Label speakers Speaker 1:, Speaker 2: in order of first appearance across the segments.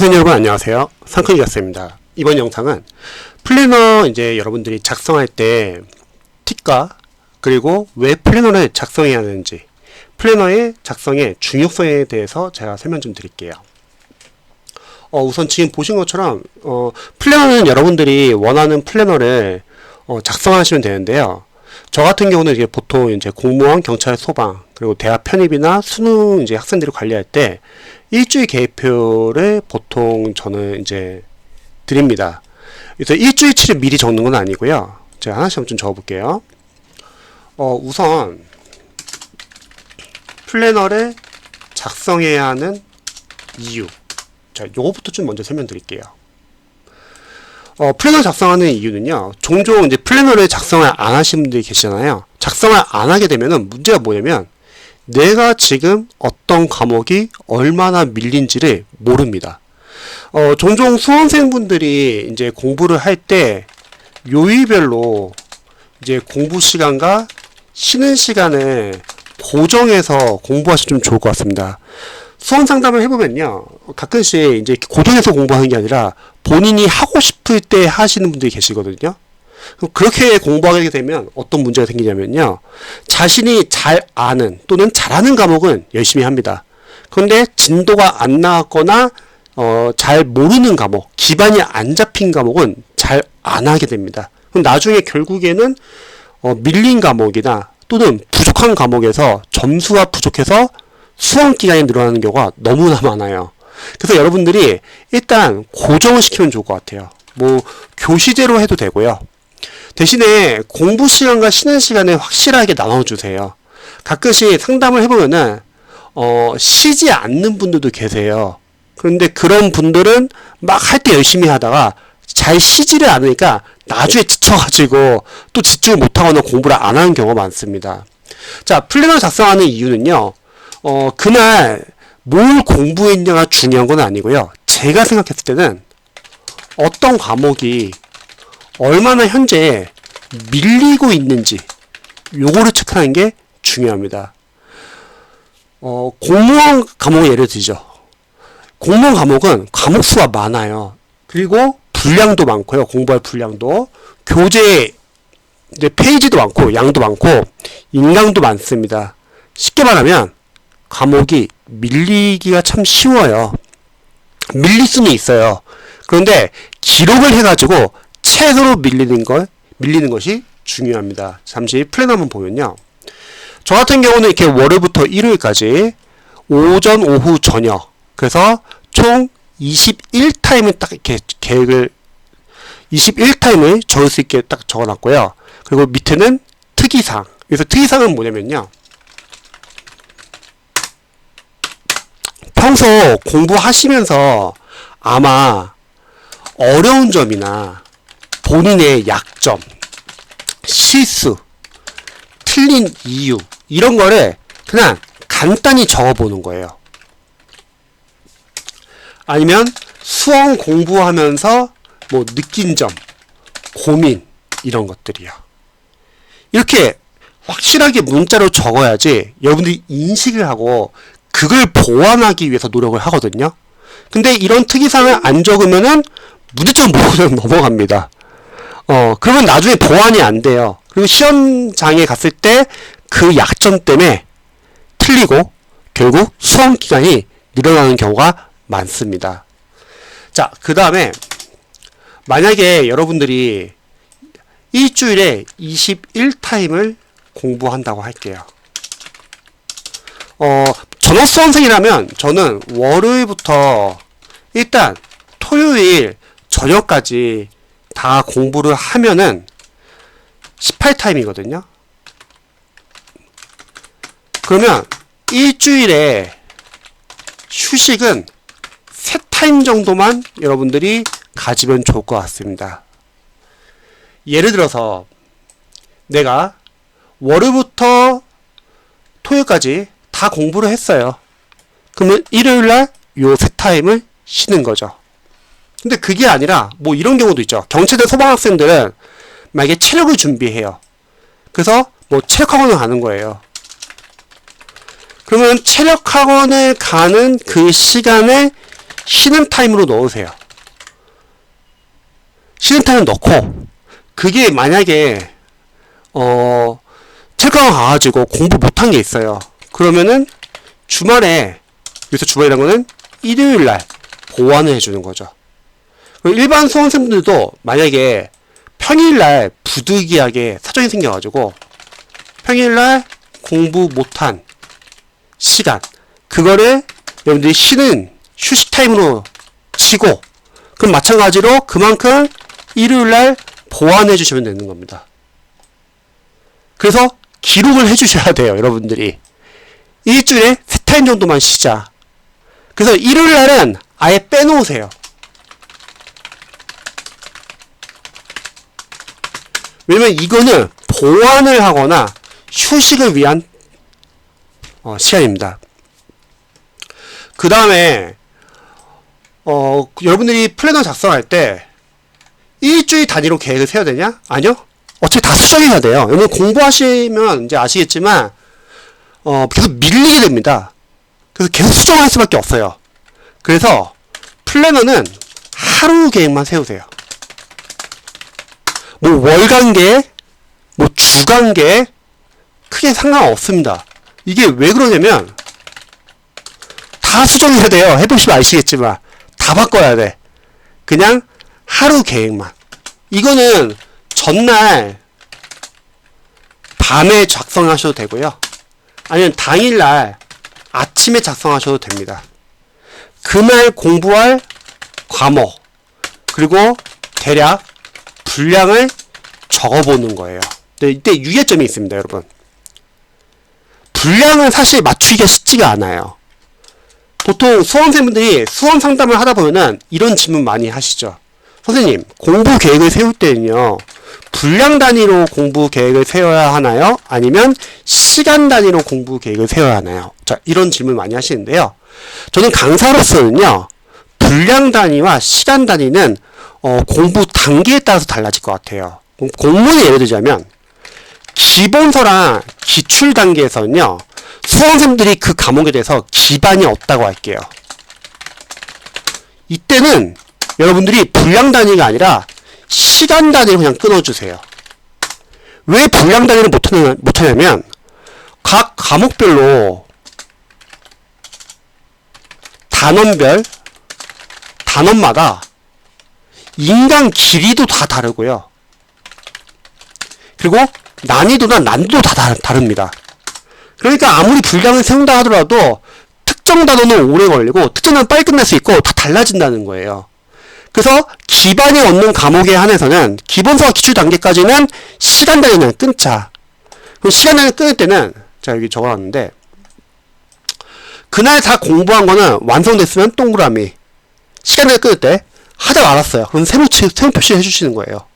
Speaker 1: 수험생 여러분 안녕하세요. 상크이 교수입니다. 이번 영상은 플래너 이제 여러분들이 작성할 때 팁과 그리고 왜 플래너를 작성해야 하는지 플래너의 작성의 중요성에 대해서 제가 설명 좀 드릴게요. 어, 우선 지금 보신 것처럼 어, 플래너는 여러분들이 원하는 플래너를 어, 작성하시면 되는데요. 저 같은 경우는 이제 보통 이제 공무원, 경찰, 소방 그리고 대학 편입이나 수능 이제 학생들을 관리할 때 일주일 계획표를 보통 저는 이제 드립니다. 그래서 일주일치를 미리 적는 건 아니고요. 제가 하나씩 좀 적어볼게요. 어, 우선 플래너를 작성해야 하는 이유. 자, 요거부터 좀 먼저 설명드릴게요. 어, 플래너 작성하는 이유는요. 종종 이제 플래너를 작성을 안 하시는 분들이 계시잖아요. 작성을 안 하게 되면은 문제가 뭐냐면 내가 지금 어떤 과목이 얼마나 밀린지를 모릅니다. 어, 종종 수험생분들이 이제 공부를 할 때 요일별로 이제 공부 시간과 쉬는 시간을 고정해서 공부하시면 좀 좋을 것 같습니다. 수험 상담을 해보면요. 가끔씩 이제 고정해서 공부하는 게 아니라 본인이 하고 싶을 때 하시는 분들이 계시거든요. 그렇게 공부하게 되면 어떤 문제가 생기냐면요. 자신이 잘 아는 또는 잘하는 과목은 열심히 합니다. 그런데 진도가 안 나왔거나 어, 잘 모르는 과목, 기반이 안 잡힌 과목은 잘 안 하게 됩니다. 그럼 나중에 결국에는 어, 밀린 과목이나 또는 부족한 과목에서 점수가 부족해서 수험 기간이 늘어나는 경우가 너무나 많아요. 그래서 여러분들이 일단 고정을 시키면 좋을 것 같아요. 뭐 교시제로 해도 되고요. 대신에 공부 시간과 쉬는 시간을 확실하게 나눠주세요. 가끔씩 상담을 해보면은 어, 쉬지 않는 분들도 계세요. 그런데 그런 분들은 막 할 때 열심히 하다가 잘 쉬지를 않으니까 나중에 지쳐가지고 또 집중을 못하거나 공부를 안 하는 경우가 많습니다. 자, 플래너 작성하는 이유는요, 어, 그날 뭘 공부했냐가 중요한 건 아니고요. 제가 생각했을 때는 어떤 과목이 얼마나 현재 밀리고 있는지 요거를 체크하는 게 중요합니다. 어, 공무원 과목 예를 들죠. 공무원 과목은 과목 수가 많아요. 그리고 분량도 많고요. 공부할 분량도 교재 이제 페이지도 많고 양도 많고 인강도 많습니다. 쉽게 말하면 과목이 밀리기가 참 쉬워요. 밀릴 수는 있어요. 그런데 기록을 해가지고 최소로 밀리는 걸 밀리는 것이 중요합니다. 잠시 플랜 한번 보면요. 저 같은 경우는 이렇게 월요일부터 일요일까지 오전, 오후, 저녁 그래서 총 21타임을 딱 이렇게 계획을 21타임을 적을 수 있게 딱 적어놨고요. 그리고 밑에는 특이사항. 그래서 특이사항은 뭐냐면요. 평소 공부하시면서 아마 어려운 점이나 본인의 약점, 실수, 틀린 이유 이런 거를 그냥 간단히 적어보는 거예요. 아니면 수험 공부하면서 뭐 느낀 점, 고민 이런 것들이요. 이렇게 확실하게 문자로 적어야지 여러분들이 인식을 하고 그걸 보완하기 위해서 노력을 하거든요. 근데 이런 특이사항을 안 적으면은 무조건 모르고 넘어갑니다. 어, 그러면 나중에 보완이 안 돼요. 그리고 시험장에 갔을 때 그 약점 때문에 틀리고 결국 수험 기간이 늘어나는 경우가 많습니다. 자, 그 다음에 만약에 여러분들이 일주일에 21타임을 공부한다고 할게요. 어, 전업 수험생이라면 저는 월요일부터 일단 토요일 저녁까지 다 공부를 하면은 18타임이거든요. 그러면 일주일에 휴식은 3타임 정도만 여러분들이 가지면 좋을 것 같습니다. 예를 들어서 내가 월요일부터 토요일까지 다 공부를 했어요. 그러면 일요일날 요 세 타임을 쉬는 거죠. 근데 그게 아니라 뭐 이런 경우도 있죠. 경찰대 소방학생들은 만약에 체력을 준비해요. 그래서 뭐 체력학원을 가는 거예요. 그러면 체력학원을 가는 그 시간에 쉬는 타임으로 넣으세요. 쉬는 타임 넣고 그게 만약에 어 체크가 가가지고 공부 못한 게 있어요. 그러면은 주말에 여기서 주말이라는 거는 일요일 날 보완을 해주는 거죠. 일반 수험생들도 만약에 평일날 부득이하게 사정이 생겨가지고 평일날 공부 못한 시간 그거를 여러분들이 쉬는 휴식 타임으로 치고 그럼 마찬가지로 그만큼 일요일날 보완해 주시면 되는 겁니다. 그래서 기록을 해 주셔야 돼요 여러분들이 일주일에 세 타임 정도만 쉬자 그래서 일요일 날은 아예 빼놓으세요 왜냐면 이거는 보완을 하거나 휴식을 위한 어, 시간입니다. 그 다음에 어, 여러분들이 플래너 작성할 때 일주일 단위로 계획을 세워야 되냐? 아니요. 어차피 다 수정해야 돼요. 여러분 공부하시면 이제 아시겠지만 어, 계속 밀리게 됩니다. 그래서 계속 수정할 수밖에 없어요. 그래서 플래너는 하루 계획만 세우세요. 뭐 월간 계획, 뭐 주간 계획 크게 상관없습니다. 이게 왜 그러냐면 다 수정해야 돼요. 해보시면 아시겠지만 다 바꿔야 돼. 그냥 하루 계획만. 이거는 전날 밤에 작성하셔도 되고요. 아니면 당일날 아침에 작성하셔도 됩니다. 그날 공부할 과목 그리고 대략 분량을 적어보는 거예요. 근데 이때 유예점이 있습니다, 여러분. 분량은 사실 맞추기가 쉽지가 않아요. 보통 수험생분들이 수험 상담을 하다 보면은 이런 질문 많이 하시죠. 선생님, 공부 계획을 세울 때는요, 분량 단위로 공부 계획을 세워야 하나요? 아니면 시간 단위로 공부 계획을 세워야 하나요? 자, 이런 질문 많이 하시는데요. 저는 강사로서는요, 분량 단위와 시간 단위는 어, 공부 단계에 따라서 달라질 것 같아요. 공문을 예를 들자면, 기본서랑 기출 단계에서는요, 수험생들이 그 과목에 대해서 기반이 없다고 할게요. 이때는 여러분들이 분량 단위가 아니라 시간 단위로 그냥 끊어주세요. 왜 분량 단위를 못하냐, 못하냐면, 각 과목별로 단원별, 단원마다 인강 길이도 다 다르고요. 그리고 난이도나 난도 다 다릅니다. 그러니까 아무리 분량을 세운다 하더라도 특정 단어는 오래 걸리고 특정 단어는 빨리 끝날 수 있고 다 달라진다는 거예요. 그래서 기반이 없는 과목에 한해서는 기본서와 기출 단계까지는 시간 단위는 끊자. 시간 단위 끊을 때는 자 여기 적어놨는데 그날 다 공부한 거는 완성됐으면 동그라미 시간 단위 끊을 때 하다 말았어요. 그럼 세모 세모 표시 해주시는 거예요.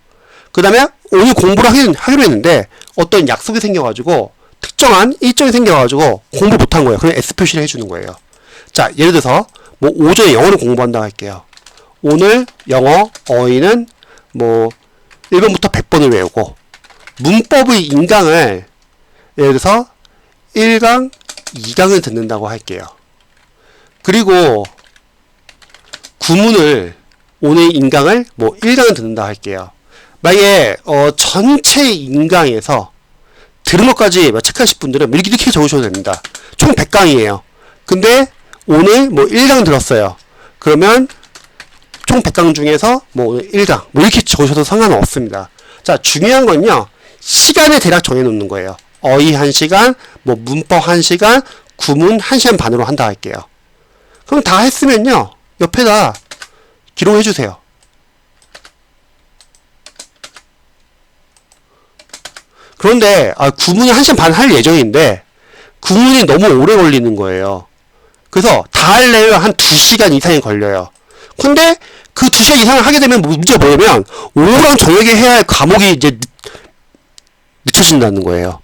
Speaker 1: 그 다음에 오늘 공부를 하기로, 하기로 했는데 어떤 약속이 생겨가지고 특정한 일정이 생겨가지고 공부 못한 거예요. 그럼 S 표시를 해주는 거예요. 자, 예를 들어서 뭐 오전에 영어를 공부한다 할게요. 오늘 영어 어휘는 뭐 1번부터 100번을 외우고 문법의 인강을 예를 들어서 1강, 2강을 듣는다고 할게요. 그리고 구문을 오늘 인강을 뭐 1강을 듣는다 할게요. 만약에 어, 전체 인강에서 들은 것까지 뭐 체크하실 분들은 이렇게, 이렇게 적으셔도 됩니다. 총 100강이에요. 근데 오늘 뭐 1강 들었어요. 그러면 총 100강 중에서 뭐 1강 뭐 이렇게 적으셔도 상관은 없습니다. 자 중요한 건요. 시간을 대략 정해놓는 거예요. 어휘 1시간, 뭐 문법 1시간, 구문 1시간 반으로 한다 할게요. 그럼 다 했으면요. 옆에다 기록해 주세요. 그런데 아, 구문이 1시간 반 할 예정인데 구문이 너무 오래 걸리는 거예요. 그래서 다 하려면 한 2시간 이상이 걸려요. 근데 그 2시간 이상을 하게 되면 문제가 뭐냐면 오후랑 저녁에 해야 할 과목이 이제 늦,춰진다는 거예요.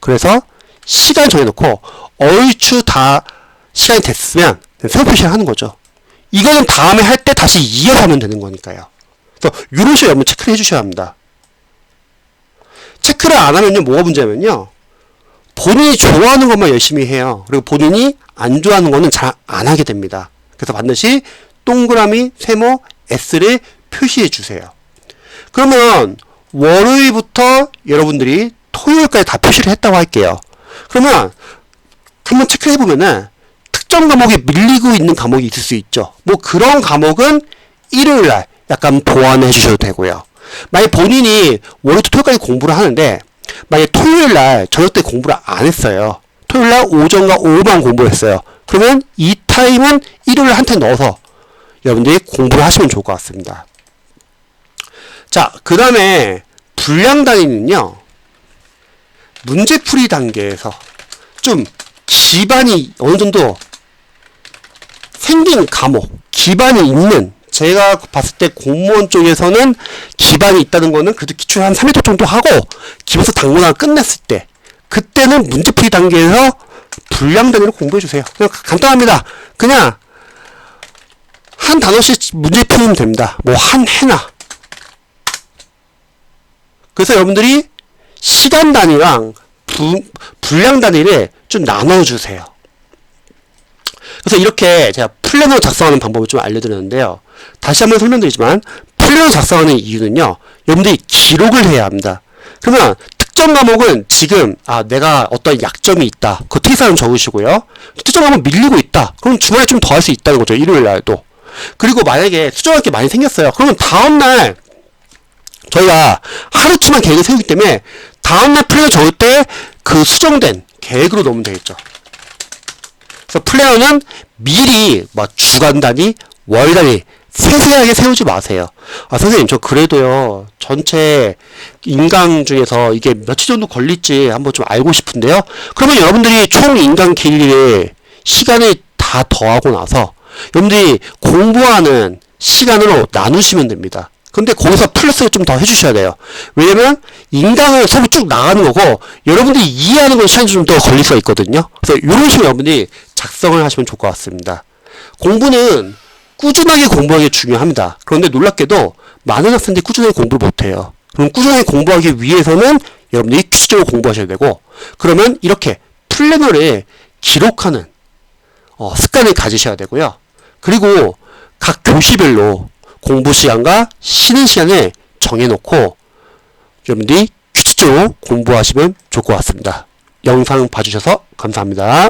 Speaker 1: 그래서 시간 정해놓고 얼추 다 시간이 됐으면 세부 표시를 하는 거죠. 이거는 다음에 할 때 다시 이어서 하면 되는 거니까요. 그래서 이런 식으로 여러분 체크를 해주셔야 합니다. 체크를 안 하면요, 뭐가 문제냐면요. 본인이 좋아하는 것만 열심히 해요. 그리고 본인이 안 좋아하는 거는 잘 안 하게 됩니다. 그래서 반드시 동그라미, 세모, S를 표시해 주세요. 그러면 월요일부터 여러분들이 토요일까지 다 표시를 했다고 할게요. 그러면 한번 체크해 보면은 특정 과목이 밀리고 있는 과목이 있을 수 있죠. 뭐 그런 과목은 일요일 날 약간 보완해 주셔도 되고요. 만약 본인이 월요일부터 토요일까지 공부를 하는데 만약 토요일 날 저녁 때 공부를 안 했어요. 토요일 날 오전과 오후만 공부를 했어요. 그러면 이 타임은 일요일 날 한테 넣어서 여러분들이 공부를 하시면 좋을 것 같습니다. 자, 그 다음에 분량 단위는요, 문제풀이 단계에서 좀 기반이 어느 정도 생긴 과목, 기반이 있는, 제가 봤을 때 공무원 쪽에서는 기반이 있다는 거는 그래도 기출 한 3일 정도 하고, 기본서 당문화 끝냈을 때, 그때는 문제풀이 단계에서 분량 단위로 공부해 주세요. 그냥 간단합니다. 그냥 한 단어씩 문제 풀면 됩니다. 뭐 한 해나. 그래서 여러분들이 시간 단위랑 부, 분량 단위를 좀 나눠주세요. 그래서 이렇게 제가 플래너 작성하는 방법을 좀 알려드렸는데요. 다시 한번 설명드리지만 플래너 작성하는 이유는요. 여러분들이 기록을 해야 합니다. 그러면 특정 과목은 지금 아 내가 어떤 약점이 있다. 그 특이사항 적으시고요. 특정 과목 밀리고 있다. 그럼 주말에 좀 더 할 수 있다는 거죠. 일요일 날도. 그리고 만약에 수정할 게 많이 생겼어요. 그러면 다음날 저희가 하루치만 계획을 세우기 때문에 다음날 플레이어 적을 때 그 수정된 계획으로 넣으면 되겠죠. 그래서 플레이어는 미리 뭐 주간 단위, 월 단위 세세하게 세우지 마세요. 아 선생님 저 그래도요 전체 인강 중에서 이게 며칠 정도 걸릴지 한번 좀 알고 싶은데요. 그러면 여러분들이 총 인강 길이를 시간을 다 더하고 나서 여러분들이 공부하는 시간으로 나누시면 됩니다. 근데 거기서 플러스를 좀더 해주셔야 돼요. 왜냐면 인강을 수업이 쭉 나가는 거고 여러분들이 이해하는 건 시간이 좀 더 걸릴 수가 있거든요. 그래서 이런 식으로 여러분들이 작성을 하시면 좋을 것 같습니다. 공부는 꾸준하게 공부하기 가 중요합니다. 그런데 놀랍게도 많은 학생들이 꾸준하게 공부를 못해요. 그럼 꾸준하게 공부하기 위해서는 여러분들이 규칙적으로 공부하셔야 되고 그러면 이렇게 플래너를 기록하는 어, 습관을 가지셔야 되고요. 그리고 각 교시별로 공부 시간과 쉬는 시간을 정해놓고 여러분들이 규칙적으로 공부하시면 좋을 것 같습니다. 영상 봐주셔서 감사합니다.